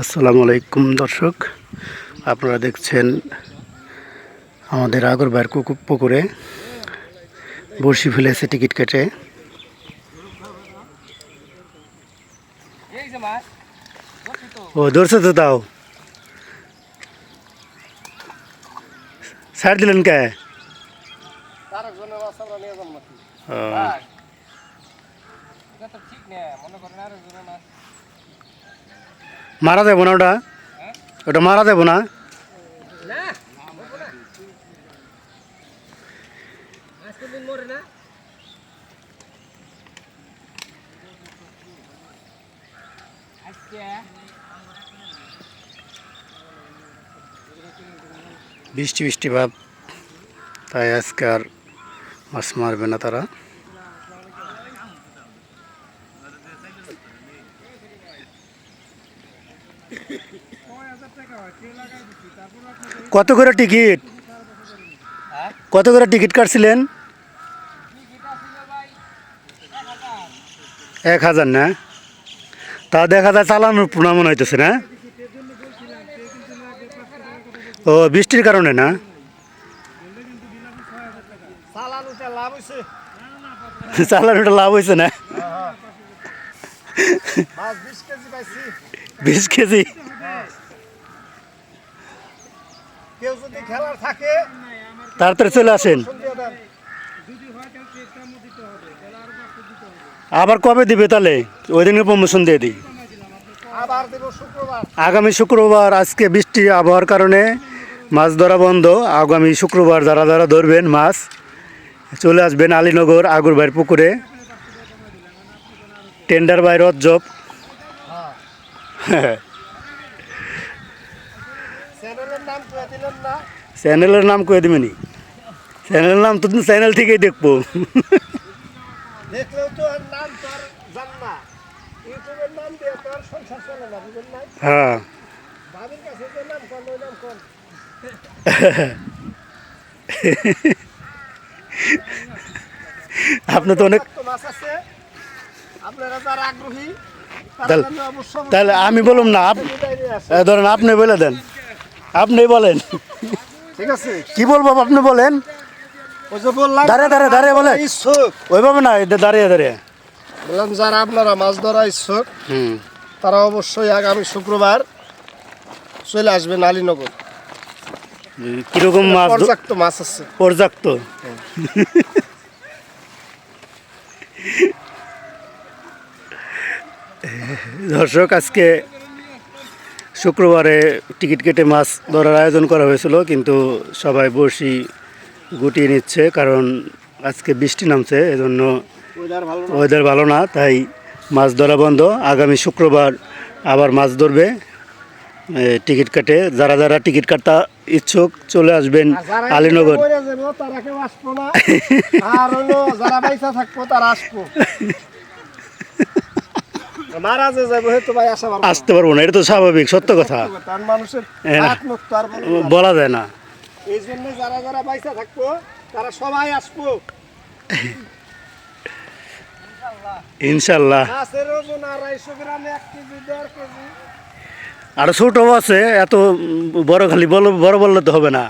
আসসালামু আলাইকুম দর্শক। আপনারা দেখছেন আমাদের আগরবার পুকুরে। বড়শি ফেলেছে টিকিট কেটে। ও ধরছে তো তাও? ছাড় দিলেন কে? ও, মারা যাব না ওটা ওটা মারা যাব না বৃষ্টি বৃষ্টি ভাব তাই আজকে আর মাছ মারবে না তারা কত করে টিকিট? কত করে টিকিট কাটছিলেন? এক হাজার না? তা দেখা যায় চালানোর মনে হইতেছে না? ও বৃষ্টির কারণে না? চালানোটা লাভ হয়েছে না? মাছ বিশ কেজি কেউ যদি খেলার থাকে তাড়াতাড়ি চলে আসেন। আবার কবে দিবে তাহলে? ওই দিনের প্রমোশন দিয়ে দিই। আগামী শুক্রবার আজকে বৃষ্টি আবহাওয়ার কারণে মাছ ধরা বন্ধ। আগামী শুক্রবার যারা যারা ধরবেন মাছ চলে আসবেন আলীনগর আগরবাইয়ের পুকুরে। টেন্ডার বাই রজ্জব চ্যানেলের নাম কয়ে দিলেন না চ্যানেলের নাম দেবেনি তো চ্যানেল থেকেই দেখব। হ্যাঁ। আপনি তো অনেক আপনারা যারা আগ্রহী তারা তাহলে- আমি বললাম না ধরেন আপনি বলে দেন। আপনি বলেন। ঠিক আছে। কি বলব আপনি বলেন। দাঁড়িয়ে দাঁড়িয়ে দাঁড়িয়ে বলে ওইভাবে না এটা দাঁড়িয়ে দাঁড়িয়ে। বললাম যারা আপনারা মাছ ধরা ইচ্ছুক হুম। তারা অবশ্যই আগামী শুক্রবার চলে আসবেন আলীনগর কীরকম মাছ পর্যাপ্ত মাছ আছে। পর্যাপ্ত। দর্শক আজকে শুক্রবারে টিকিট কেটে মাছ ধরার আয়োজন করা হয়েছিল কিন্তু সবাই বসি গুটিয়ে নিচ্ছে কারণ আজকে বৃষ্টি নামছে এজন্য ওয়েদার ভালো না। তাই মাছ ধরা বন্ধ। আগামী শুক্রবার আবার মাছ ধরবে টিকিট কাটে। যারা যারা টিকিট কাটতে ইচ্ছুক চলে আসবেন আলীনগর। তারা কেউ আসব না। আর যারা পয়সা থাকব তারা আসব। মারা যে যাব হয়তো ভাই আসা পারব আসতে পারব না এটা তো স্বাভাবিক সত্য কথা। তার মানুষের হ্যাঁ। বলে যায় না। এই জন্য যারা যারা থাকব তারা সবাই আসব। ইনশাল্লাহ আর ছোটও আছে এত বড় খালি বড় বললে তো হবে না।